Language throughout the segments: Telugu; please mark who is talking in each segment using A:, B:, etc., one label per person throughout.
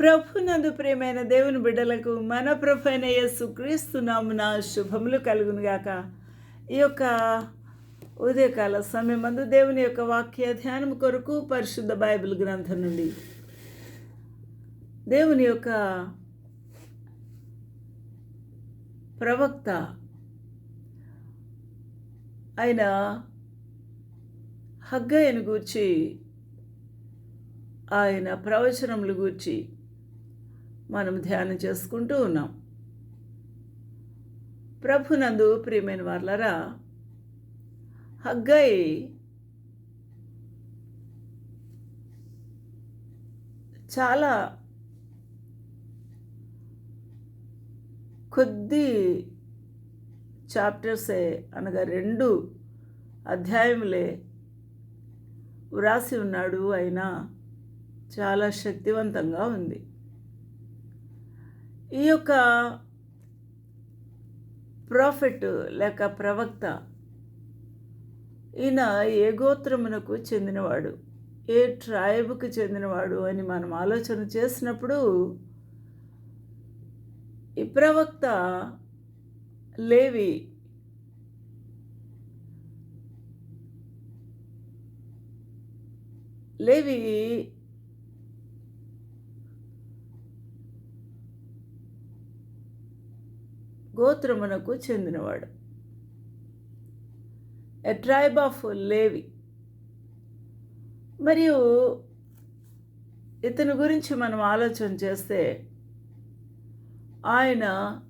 A: ప్రభునందు ప్రేమైన దేవుని బిడ్డలకు మన ప్రభు అయిన క్రీస్తు నామున శుభములు కలుగునుగాక. ఈ యొక్క ఉదయకాల సమయం మందు దేవుని యొక్క వాక్య ధ్యానం కొరకు పరిశుద్ధ బైబిల్ గ్రంథం నుండి దేవుని యొక్క ప్రవక్త ఆయన హగ్గయ్యను గూర్చి ఆయన ప్రవచనములు గూర్చి మనం ధ్యానం చేసుకుంటూ ఉన్నాం. ప్రభునందు ప్రియమైన వాళ్ళరా హగ్గై చాలా కొద్ది చాప్టర్సే అనగా రెండు అధ్యాయములే వ్రాసి ఉన్నాడు. అయినా చాలా శక్తివంతంగా ఉంది. ఈ యొక్క ప్రాఫిట్ లేక ప్రవక్త ఈయన ఏ గోత్రమునకు చెందినవాడు? ఏ ట్రైబ్కి చెందినవాడు అని మనం ఆలోచన చేసినప్పుడు ఈ ప్రవక్త లేవి లేవి గోత్రమునకు చెందినవాడు. A tribe of Levi. మరియు ఇతని గురించి మనం ఆలోచన చేస్తే ఆయన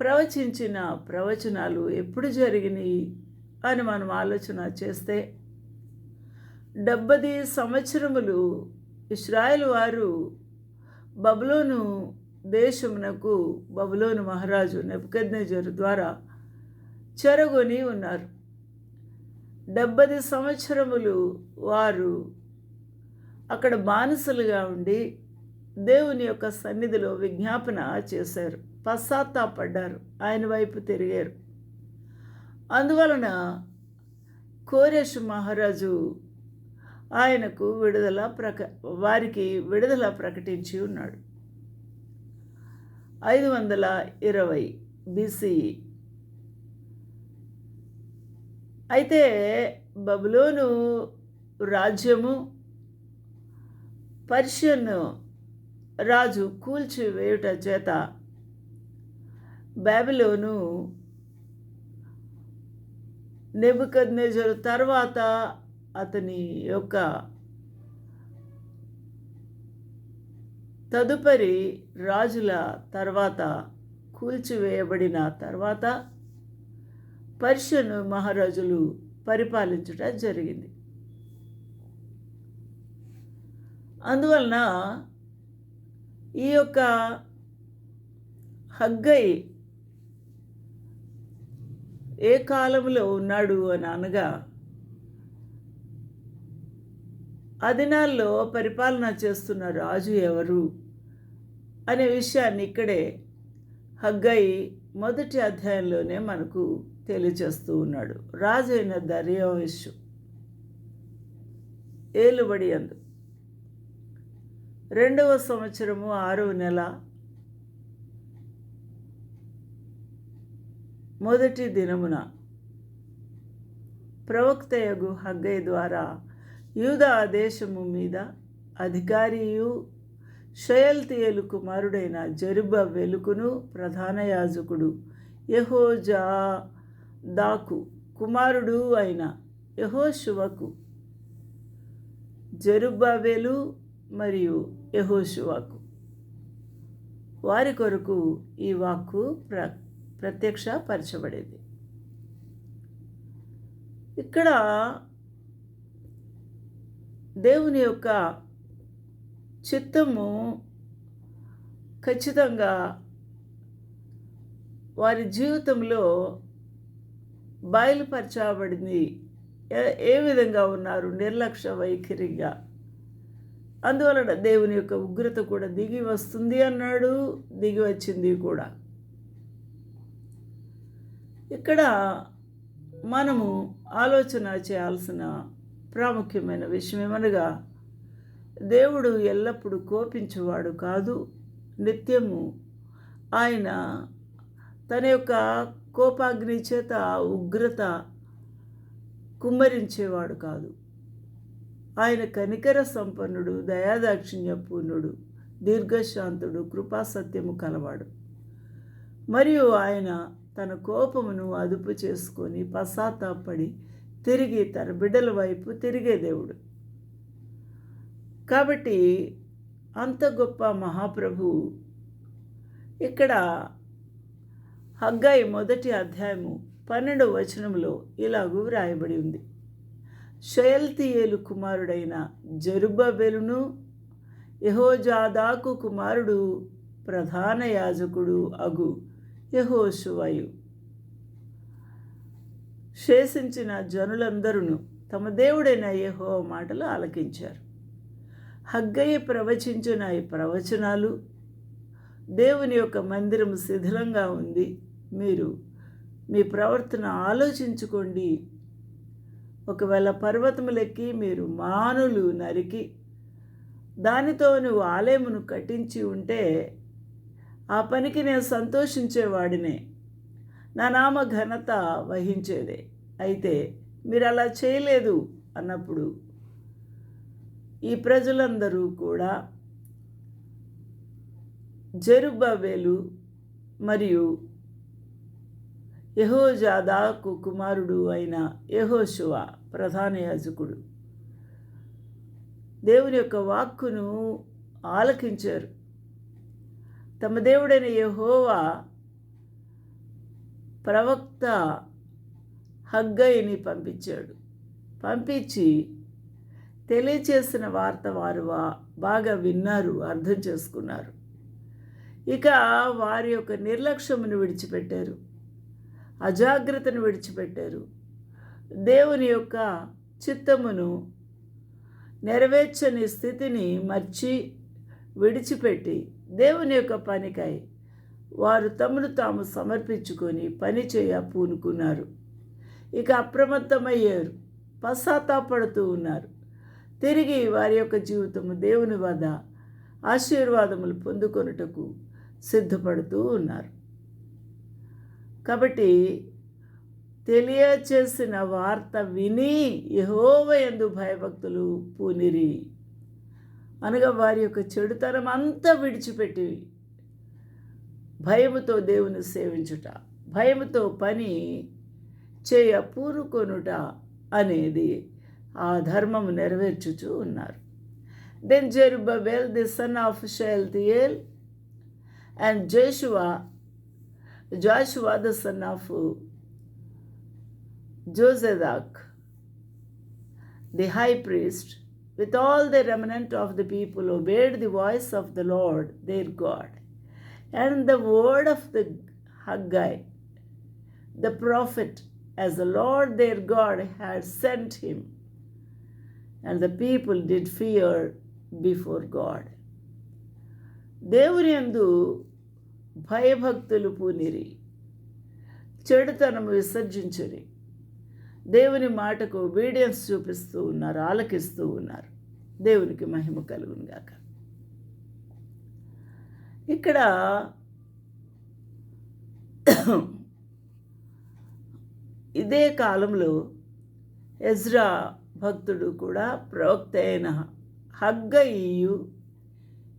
A: ప్రవచించిన ప్రవచనాలు ఎప్పుడు జరిగినాయి అని మనం ఆలోచన చేస్తే డెబ్బది సంవత్సరములు ఇస్రాయల్ వారు బబులోను దేశమునకు బబులోను మహారాజు నెపకద్నేజరు ద్వారా చెరగొని ఉన్నారు. డెబ్బది సంవత్సరములు వారు అక్కడ బానిసలుగా ఉండి దేవుని యొక్క సన్నిధిలో విజ్ఞాపన చేశారు. పశ్చాత్తాపడ్డారు. ఆయన వైపు తిరిగారు. అందువలన కోరేష్ మహారాజు ఆయనకు విడుదల ప్రక వారికి విడుదల ప్రకటించి ఉన్నాడు. ఐదు వందల ఇరవై బీసీ అయితే బబులోను రాజ్యము పర్షియన్ రాజు కూల్చివేయుట చేత బాబిలోను నెబుకద్నెజరు తర్వాత అతని యొక్క తదుపరి రాజుల తర్వాత కూల్చివేయబడిన తర్వాత పర్షియన్ మహారాజులు పరిపాలించుట జరిగింది. అందువలన ఈ యొక్క హగ్గై ఏ కాలంలో ఉన్నాడు అని అనగా ఆ దినాల్లో పరిపాలన చేస్తున్న రాజు ఎవరు? అనే విషయాన్ని ఇక్కడే హగ్గై మొదటి అధ్యాయంలోనే మనకు తెలియచేస్తూ ఉన్నాడు. రాజు అయిన దర్యావిషు ఏలుబడి అందు. రెండవ సంవత్సరము ఆరవ నెల మొదటి దినమున ప్రవక్తయగు హగ్గై ద్వారా యూదా దేశము మీద అధికారియు షయల్తియలు కుమారుడైన జరుబ వెలుకును ప్రధాన యాజకుడు. యహోజా దాకు కుమారుడు అయిన యహోశువకు జరుబాబేలు మరియు యహోశువకు వారి కొరకు ఈ వాక్కు ప్ర ప్రత్యక్షపరచబడేది. ఇక్కడ దేవుని యొక్క చిత్తము ఖచ్చితంగా వారి జీవితంలో బయలుపరచబడింది. ఏ విధంగా ఉన్నారు? నిర్లక్ష్య వైఖరిగా. అందువలన దేవుని యొక్క ఉగ్రత కూడా దిగి వస్తుంది అన్నాడు. దిగి వచ్చింది కూడా. ఇక్కడ మనము ఆలోచన చేయాల్సిన ప్రాముఖ్యమైన విషయం ఏమనగా దేవుడు ఎల్లప్పుడూ కోపించేవాడు కాదు. నిత్యము ఆయన తన యొక్క కోపాగ్ని చేత ఉగ్రత కుమ్మరించేవాడు కాదు. ఆయన కనికర సంపన్నుడు దయాదాక్షిణ్య పూర్ణుడు దీర్ఘశాంతుడు కృపాసత్యము కలవాడు. మరియు ఆయన తన కోపమును అదుపు చేసుకొని పశ్చాత్తాపడి తిరిగి తన బిడ్డల వైపు తిరిగే దేవుడు. కాబట్టి అంత గొప్ప మహాప్రభు ఇక్కడ హగ్గాయి మొదటి అధ్యాయము పన్నెండవ వచనంలో ఇలాగూ వ్రాయబడి ఉంది. షయల్తీయేలు కుమారుడైన జరుబబెలును యహోజాదాకు కుమారుడు ప్రధాన యాజకుడు అగు యహోశువాయు శేషించిన జనులందరూ తమ దేవుడైన యహో మాటలు ఆలకించారు. హగ్గయ్య ప్రవచించిన ఈ ప్రవచనాలు దేవుని యొక్క మందిరం శిథిలంగా ఉంది. మీరు మీ ప్రవర్తన ఆలోచించుకోండి. ఒకవేళ పర్వతములెక్కి మీరు మానులు నరికి దానితో నువ్వు ఆలయమును కట్టించి ఉంటే ఆ పనికి నేను సంతోషించేవాడినే. నా నామ ఘనత వహించేదే. అయితే మీరు అలా చేయలేదు అన్నప్పుడు ఈ ప్రజలందరూ కూడా జరుబాబేలు మరియు యహోజాదాకు కుమారుడు అయిన యహోశువ ప్రధాన యాజకుడు. దేవుని యొక్క వాక్కును ఆలకించారు. తమ దేవుడైన యహోవా ప్రవక్త హగ్గయ్యని పంపించాడు. పంపించి తెలియచేసిన వార్త వారు బాగా విన్నారు అర్థం చేసుకున్నారు. ఇక వారి యొక్క నిర్లక్ష్యమును విడిచిపెట్టారు. అజాగ్రత్తను విడిచిపెట్టారు. దేవుని యొక్క చిత్తమును నెరవేర్చని స్థితిని మర్చి విడిచిపెట్టి దేవుని యొక్క పనికై వారు తమను తాము సమర్పించుకొని పని చేయ పూనుకున్నారు. ఇక అప్రమత్తమయ్యారు. పశ్చాత్తాపడుతూ ఉన్నారు. తిరిగి వారి యొక్క జీవితము దేవుని వద్ద ఆశీర్వాదములు పొందుకొనుటకు సిద్ధపడుతూ ఉన్నారు. కాబట్టి తెలియచేసిన వార్త విని యహోవ ఎందు భయభక్తులు పూనిరి. అనగా వారి యొక్క చెడుతనం అంతా విడిచిపెట్టి భయముతో దేవుని సేవించుట భయముతో పని చేయ పూనుకొనుట అనేది ఆ ధర్మము నెరవేర్చుచూ ఉన్నారు then Zerubbabel the son of Shealtiel and Joshua Joshua the son of Jozadak the high priest with all the remnant of the people obeyed the voice of the Lord their God and the word of the Haggai, the prophet, as the Lord their God had sent him. And the people did fear before God దేవుని యందు భయభక్తులు పూనిరి. చెడుతనం విసర్జించరి. దేవుని మాటకు ఒబీడియన్స్ చూపిస్తూ ఉన్నారు ఆలకిస్తూ ఉన్నారు. దేవునికి మహిమ కలుగును గాక. ఇక్కడ ఇదే కాలంలో ఎజ్రా భక్తుడు కూడా ప్రవక్త అయిన హగ్గయ్యు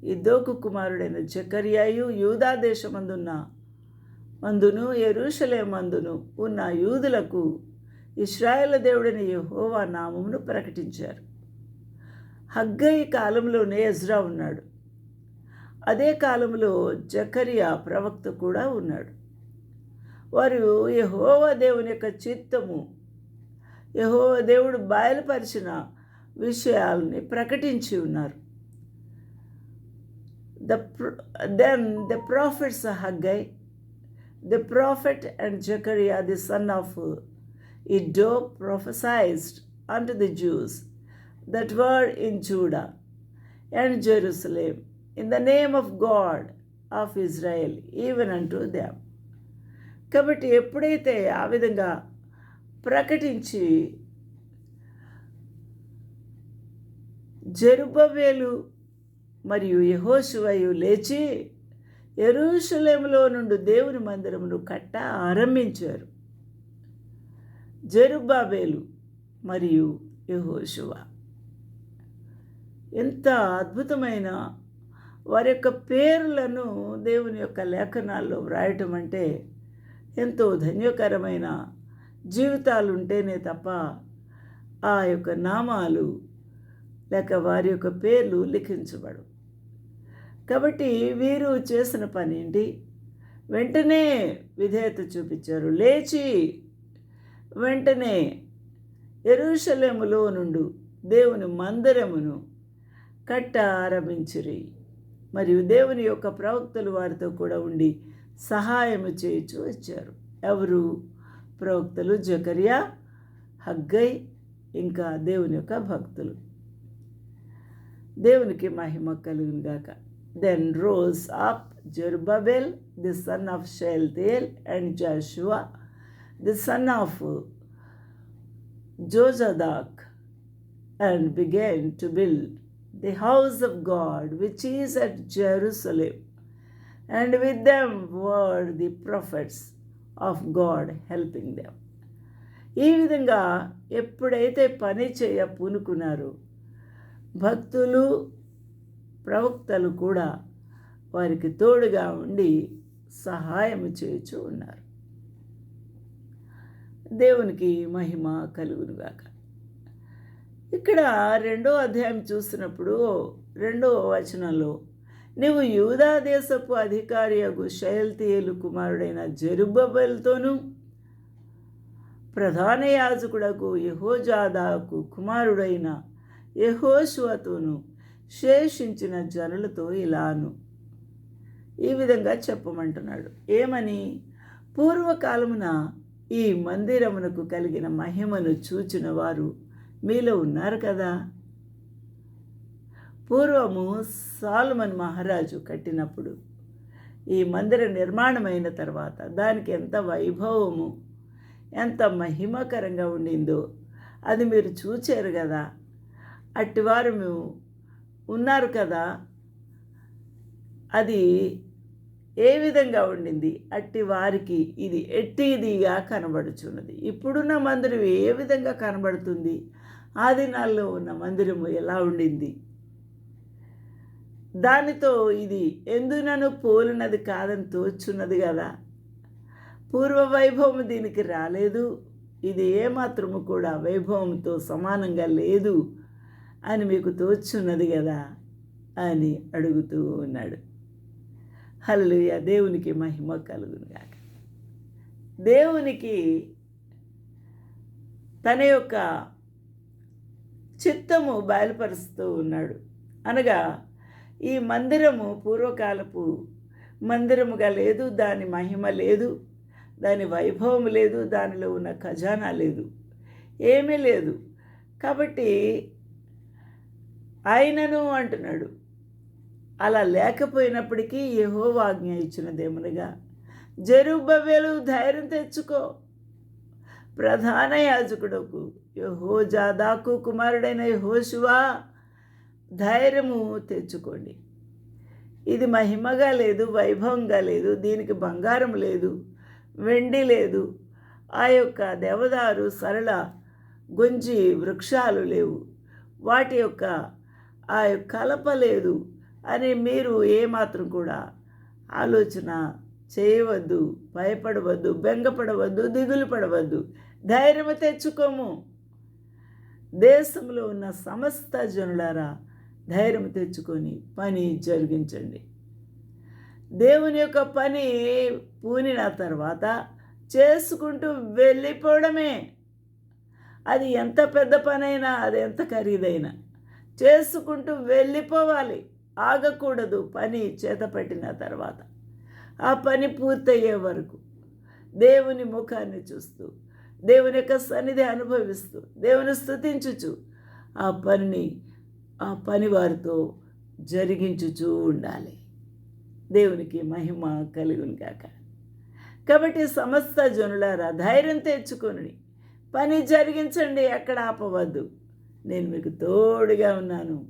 A: ఇద్దోకు కుమారుడైన జకర్యాయు యూదా దేశమందున్న మందును ఎరుషలేమందును ఉన్న యూదులకు ఇస్రాయేల్ దేవుడైన యహోవా నామమును ప్రకటించారు. హగ్గయి కాలంలోనే ఎజ్రా ఉన్నాడు. అదే కాలంలో జకరియా ప్రవక్త కూడా ఉన్నాడు. వారు యహోవా దేవుని యొక్క చిత్తము యహో దేవుడు బయలుపరిచిన విషయాలని ప్రకటించి ఉన్నారు. The then the prophets Haggai the prophet and Zechariah the son of Iddo prophesied and the Jews that word in Judah and Jerusalem in the name of God of Israel even unto them కాబట్టి ఎప్పుడైతే ఆ విధంగా ప్రకటించి జరుబవేలు మరియు యహోశివయు లేచి ఎరుషలేములో నుండి దేవుని మందిరమును కట్ట ఆరంభించారు. జరుబాబేలు మరియు యహోశువ ఎంత అద్భుతమైన వారి యొక్క పేర్లను దేవుని యొక్క లేఖనాల్లో వ్రాయటం అంటే ఎంతో ధన్యకరమైన జీవితాలు ఉంటేనే తప్ప ఆ యొక్క నామాలు లేక వారి యొక్క పేర్లు లిఖించబడు కాబట్టి వీరు చేసిన పని ఏంటి? వెంటనే విధేయత చూపించారు. లేచి వెంటనే ఎరుషలేములో నుండు దేవుని మందిరమును కట్ట ఆరంభించిరి. మరియు దేవుని యొక్క ప్రవక్తలు వారితో కూడా ఉండి సహాయము చేయించు వచ్చారు. ఎవరు? ప్రవక్తలు జకర్యా హగ్గై ఇంకా దేవుని యొక్క భక్తులు దేవునికి మహిమ కలుగును గాక then rose up Zerubbabel the son of Shealtiel and Joshua the son of Jozadak and began to build the house of God which is at Jerusalem. And with them were the prophets of God helping them ఈ విధంగా ఎప్పుడైతే పని చేయ పూనుకున్నారో భక్తులు ప్రవక్తలు కూడా వారికి తోడుగా ఉండి సహాయం చేయుచు ఉన్నారు. దేవునికి మహిమ కలుగునుగాక ఇక్కడ రెండో అధ్యాయం చూసినప్పుడు రెండో వచనంలో నీవు యూదా దేశపు అధికారియగు శయల్తీయులు కుమారుడైన జెరుబ్బబెల్తోనూ ప్రధాన యాజకుడకు యహోజాదాకు కుమారుడైన యహోశువతోను శేషించిన జనులతో ఇలాను. ఈ విధంగా చెప్పమంటున్నాడు. ఏమని? పూర్వకాలమున ఈ మందిరమునకు కలిగిన మహిమను చూచిన వారు మీలో ఉన్నారు కదా? పూర్వము సాల్మన్ మహారాజు కట్టినప్పుడు ఈ మందిర నిర్మాణమైన తర్వాత దానికి ఎంత వైభవము ఎంత మహిమకరంగా ఉండిందో అది మీరు చూచారు కదా. అట్టివారు మేము ఉన్నారు కదా. అది ఏ విధంగా ఉండింది? అట్టి వారికి ఇది ఎట్టిదిగా కనబడుచున్నది? ఇప్పుడున్న మందిరం ఏ విధంగా కనబడుతుంది? ఆ దినాల్లో ఉన్న మందిరము ఎలా ఉండింది? దానితో ఇది ఎందునను పోలినది కాదని తోచున్నది కదా. పూర్వ వైభవం దీనికి రాలేదు. ఇది ఏమాత్రము కూడా వైభవంతో సమానంగా లేదు అని మీకు తోచున్నది కదా అని అడుగుతూ ఉన్నాడు. హల్లుయ దేవునికి మహిమ కలుగునుగాక దేవునికి తన యొక్క చిత్తము బయలుపరుస్తూ ఉన్నాడు. అనగా ఈ మందిరము పూర్వకాలపు మందిరముగా లేదు దాని మహిమ లేదు దాని వైభవం లేదు దానిలో ఉన్న ఖజానా లేదు ఏమీ లేదు. కాబట్టి ఆయనను అంటున్నాడు. అలా లేకపోయినప్పటికీ యహోవాజ్ఞ ఇచ్చినదేమనగా జరుబవేలు ధైర్యం తెచ్చుకో ప్రధాన యాజకుడకు యహో జాదాకు కుమారుడైన యహోశివా ధైర్యము తెచ్చుకోండి. ఇది మహిమగా లేదు వైభవంగా లేదు దీనికి బంగారం లేదు వెండి లేదు. ఆ యొక్క దేవదారు సరళ గొంజి వృక్షాలు లేవు. వాటి యొక్క ఆ యొక్క కలప లేదు అని మీరు ఏమాత్రం కూడా ఆలోచన చేయవద్దు భయపడవద్దు బెంగపడవద్దు దిగులు పడవద్దు. ధైర్యము తెచ్చుకోము. దేశంలో ఉన్న సమస్త జనులారా ధైర్యం తెచ్చుకొని పని జరిగించండి. దేవుని యొక్క పని పూనిన తర్వాత చేసుకుంటూ వెళ్ళిపోవడమే. అది ఎంత పెద్ద పనైనా అది ఎంత ఖరీదైనా చేసుకుంటూ వెళ్ళిపోవాలి. ఆగకూడదు పని చేతపట్టిన తర్వాత. ఆ పని పూర్తయ్యే వరకు దేవుని ముఖాన్ని చూస్తూ దేవుని యొక్క సన్నిధి అనుభవిస్తూ దేవుని స్థుతించుచు ఆ పనిని ఆ పని వారితో జరిగించుచూ ఉండాలి. దేవునికి మహిమ కలుగును కాక కాబట్టి సమస్త జనులారా ధైర్యం తెచ్చుకొని పని జరిగించండి ఎక్కడ ఆపవద్దు. నేను మీకు తోడుగా ఉన్నాను.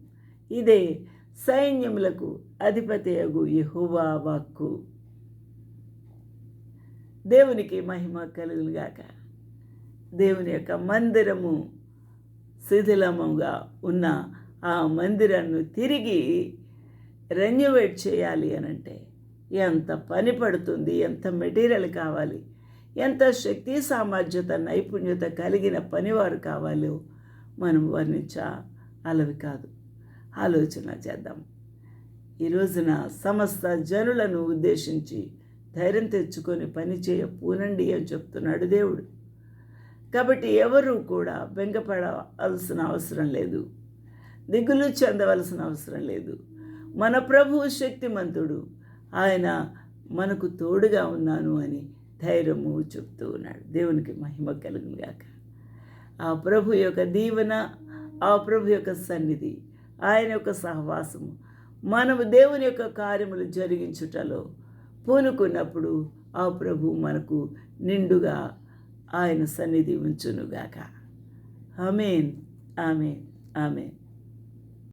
A: ఇదే సైన్యములకు అధిపతి అగు యహోవా వాక్కు. దేవునికి మహిమ కలుగులుగాక దేవుని యొక్క మందిరము శిథిలముగా ఉన్న ఆ మందిరాన్ని తిరిగి రెన్యువేట్ చేయాలి అనంటే ఎంత పని పడుతుంది ఎంత మెటీరియల్ కావాలి ఎంత శక్తి సామర్థ్యత నైపుణ్యత కలిగిన పనివారు కావాలో మనం వర్ణించా అలవి కాదు. ఆలోచన చేద్దాం. ఈ రోజున సమస్త జనులను ఉద్దేశించి ధైర్యం తెచ్చుకొని పని చేయ పూనండి అని చెప్తున్నాడు దేవుడు. కాబట్టి ఎవరు కూడా బెంగపడవలసిన అవసరం లేదు. దిగులు చెందవలసిన అవసరం లేదు. మన ప్రభువు శక్తిమంతుడు. ఆయన మనకు తోడుగా ఉన్నాను అని ధైర్యము చెప్తూ ఉన్నాడు. దేవునికి మహిమ కలుగుగాక ఆ ప్రభు యొక్క దీవెన ఆ ప్రభు యొక్క సన్నిధి ఆయన యొక్క సహవాసము మనము దేవుని యొక్క కార్యములు జరిగించుటలో పూనుకున్నప్పుడు ఆ ప్రభు మనకు నిండుగా ఆయన సన్నిధి ఉంచునుగాక ఆమెన్. ఆమెన్. ఆమెన్.